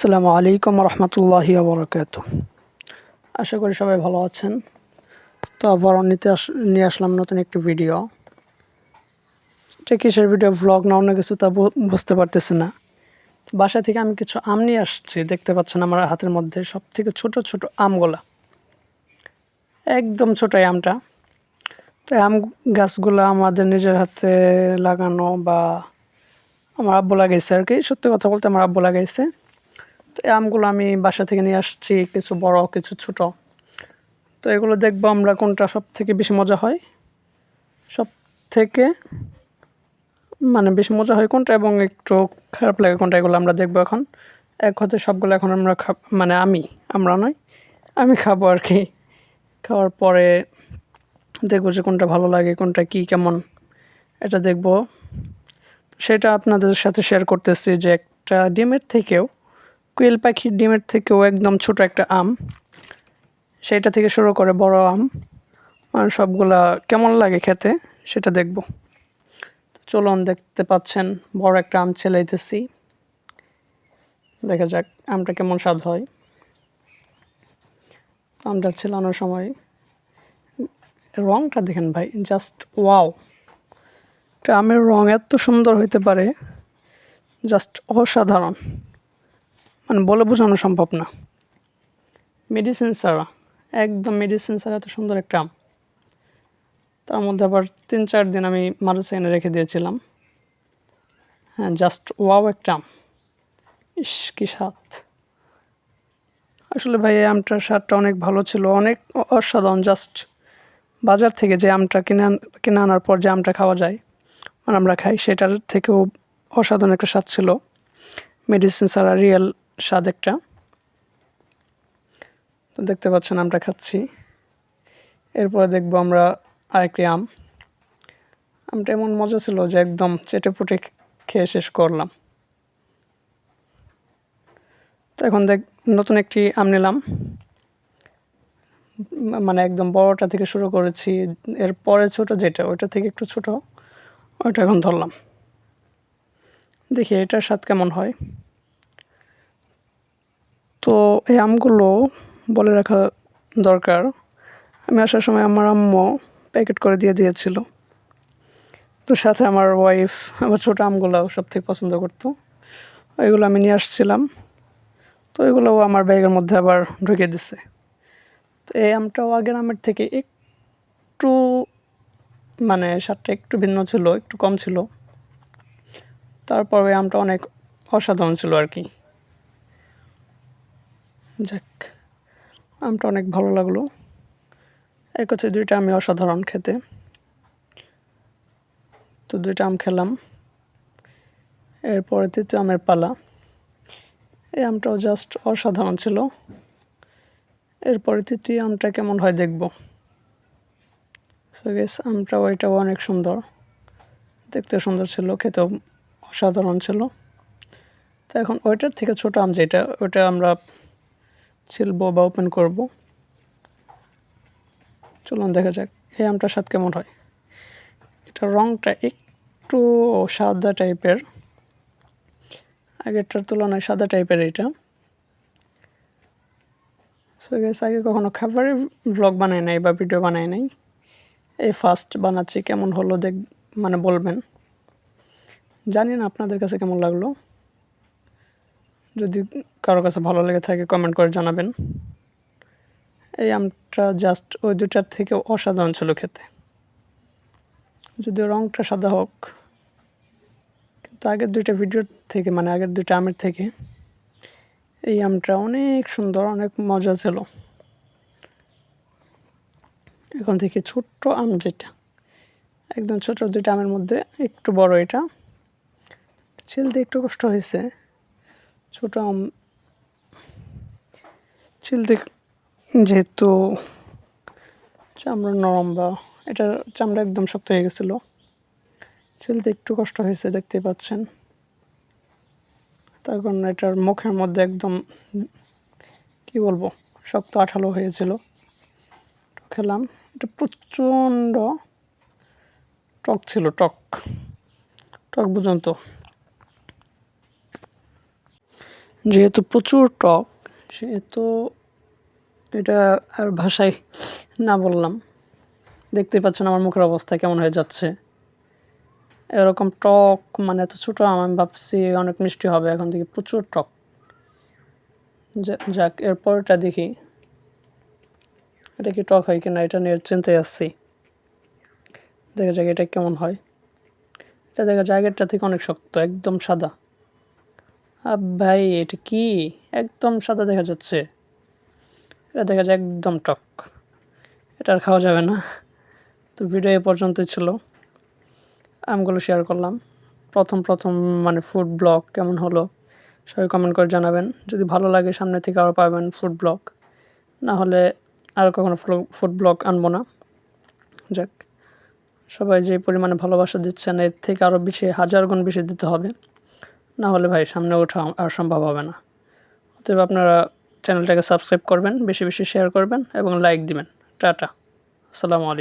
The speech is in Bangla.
আসসালামু আলাইকুম রহমতুল্লাহি বরকাত আশা করি সবাই ভালো আছেন। তো আবার নিতে আস, নিয়ে আসলাম নতুন একটি ভিডিও। এটা কিসের ভিডিও? ভ্লগ না অন্য কিছু তা বুঝতে পারতেছি না। বাসা থেকে আমি কিছু আম নিয়ে আসছি, দেখতে পাচ্ছেন আমার হাতের মধ্যে সব থেকে ছোট ছোট আমগুলা। একদম ছোট আমটা। তো আম গাছগুলো আমাদের নিজের হাতে লাগানো বা আমার আব্বু লাগাইছে আর কি। সত্যি কথা বলতে আমার আব্বু লাগাইছে। তো এই আমগুলো আমি বাসা থেকে নিয়ে আসছি, কিছু বড়, কিছু ছোট। তো এগুলো দেখব আমরা কোনটা সব থেকে বেশি মজা হয়। সব থেকে মানে বেশি মজা হয় কোনটা এবং একটু খারাপ লাগে কোনটা এগুলো আমরা দেখব এখন। এক হতে সবগুলো এখন আমরা খাব মানে আমি, আমরা নয়, আমি খাব আর কি। খাওয়ার পরে দেখব যে কোনটা ভালো লাগে, কোনটা কি, কেমন, এটা দেখব। সেটা আপনাদের সাথে শেয়ার করতেছি যে একটা ডিমের থেকেও কোয়েল পাখির ডিমের থেকেও একদম ছোট একটা আম। সেটা থেকে শুরু করে বড় আম। আর সবগুলা কেমন লাগে খেতে, সেটা দেখব। চলুন দেখতে পাচ্ছেন, বড় একটা আম ছেলাইতেছি। দেখা যাক আমটা কেমন স্বাদ হয়। আমটা ছেলানোর সময়, রংটা দেখেন ভাই জাস্ট ওয়াও একটা আমের রং এত সুন্দর হইতে পারে জাস্ট অসাধারণ। মানে বলে বোঝানো সম্ভব না। মেডিসিন ছাড়া, একদম মেডিসিন ছাড়া এত সুন্দর একটা আম। তার মধ্যে আবার তিন চার দিন আমি মারুসে এনে রেখে দিয়েছিলাম। হ্যাঁ জাস্ট ওয়াও একটা আম। ইস, কি স্বাদ। আসলে ভাই, এই আমটার স্বাদটা অনেক ভালো ছিল। অনেক অসাধারণ জাস্ট বাজার থেকে যে আমটা কিনে কিনে আনার পর যে আমটা খাওয়া যায় মানে আমরা খাই, সেটার থেকেও অসাধারণ একটা স্বাদ ছিল। মেডিসিন ছাড়া রিয়েল স্বাদ একটা তো দেখতে পাচ্ছেন আমটা খাচ্ছি। এরপরে দেখব আমরা আরেকটি আম। আমটা এমন মজা ছিল যে একদম চেটে পুটে খেয়ে শেষ করলাম। তো এখন দেখ, নতুন একটি আম নিলাম। মানে একদম বড়টা থেকে শুরু করেছি, এর পরে ছোট যেটা, ওইটা থেকে একটু ছোট, ওইটা এখন ধরলাম। দেখি এটার স্বাদ কেমন হয়। তো এই আমগুলো বলে রাখা দরকার। আমি আসার সময় আমার আম্মু প্যাকেট করে দিয়ে দিয়েছিল। তো সাথে আমার ওয়াইফ আমার ছোটো আমগুলো সব থেকে পছন্দ করতো। ওইগুলো আমি নিয়ে আসছিলাম। তো ওইগুলোও আমার ব্যাগের মধ্যে আবার ঢুকে দিছে। তো এই আমটাও আগের আমের থেকে একটু মানে স্বাদটা একটু ভিন্ন ছিল, একটু কম ছিল। তারপরে আমটা অনেক অসাধারণ ছিল আর কি। যাক, আমটা অনেক ভালো লাগল। এক হচ্ছে দুইটা আমি অসাধারণ খেতে। তো দুইটা আম খেলাম। এরপরে তৃতীয় আমের পালা। এই আমটাও জাস্ট অসাধারণ ছিল। এরপরে তৃতীয় আমটা কেমন হয় দেখব। সো গেস আমটাও, এটাও অনেক সুন্দর। দেখতে সুন্দর ছিল, খেতেও অসাধারণ ছিল। তো এখন ওইটার থেকে ছোট আম যেটা, ওইটা আমরা ছিলবো বা ওপেন করব। চলুন দেখা যাক, এই আমটার স্বাদ কেমন হয়? এটা রঙটা একটু সাদা টাইপের। আগেরটার তুলনায় সাদা টাইপের এটা। সো গেস আগে কখনো খাবারের ব্লগ বানাই নাই বা ভিডিও বানাই নাই। এই ফার্স্ট বানাচ্ছি, কেমন হলো দেখ মানে বলবেন। জানি না আপনাদের কাছে কেমন লাগল। যদি কারও কাছে ভালো লেগে থাকে কমেন্ট করে জানাবেন। এই আমটা জাস্ট ওই দুটার থেকে অসাধারণ ছিল খেতে। যদিও রঙটা সাদা হোক, কিন্তু আগের দুইটা ভিডিওর থেকে মানে আগের দুইটা আমের থেকে, এই আমটা অনেক সুন্দর, অনেক মজা ছিল। এখন থেকে ছোট্ট আম যেটা। একদম ছোট দুইটা আমের মধ্যে, একটু বড় এটা। ছিলতে একটু কষ্ট হয়েছে। ছোট আম। ছিলতে যেহেতু চামড়া নরম বা এটার চামড়া একদম শক্ত হয়ে গেছিল। ছিলতে একটু কষ্ট হয়েছে দেখতে পাচ্ছেন। তার কারণ এটার মুখের মধ্যে একদম, কি বলব, শক্ত আঠালো হয়েছিল। খেলাম। এটা প্রচণ্ড টক ছিল, টক। টক পর্যন্ত যেহেতু প্রচুর টক, সেহেতু এটা আর ভাষায় না বললাম। দেখতে পাচ্ছেন আমার মুখের অবস্থা কেমন হয়ে যাচ্ছে। এরকম টক মানে এত ছোটো, আমি ভাবছি অনেক মিষ্টি হবে, এখন থেকে প্রচুর টক। যাক, এরপরটা দেখি। এটা কি টক হয় কিনা এটা নিয়ে চিনতে আসছি দেখা যাক এটা কেমন হয়। এটা দেখা যায় আগেরটা থেকে অনেক শক্ত, একদম সাদা। ভাই, এটা কি? একদম সাদা দেখা যাচ্ছে। এটা দেখা যায় একদম টক। এটা আর খাওয়া যাবে না। তো ভিডিও এ পর্যন্তই ছিল। আমগুলো শেয়ার করলাম। প্রথম প্রথম মানে ফুড ব্লগ কেমন হলো? সবাই কমেন্ট করে জানাবেন। যদি ভালো লাগে, সামনে থেকে আরও পাবেন ফুড ব্লগ না হলে আর কখনো ফুড ব্লগ আনব না। যাক। সবাই যে পরিমাণে ভালোবাসা দিচ্ছেন, এর থেকে আরও বেশি, হাজার গুণ বেশি দিতে হবে। না হলে ভাই সামনে ওঠা আর সম্ভব হবে না। অতএব আপনারা চ্যানেলটাকে সাবস্ক্রাইব করবেন, বেশি বেশি শেয়ার করবেন এবং লাইক দিবেন। টাটা। আসসালামু আলাইকুম।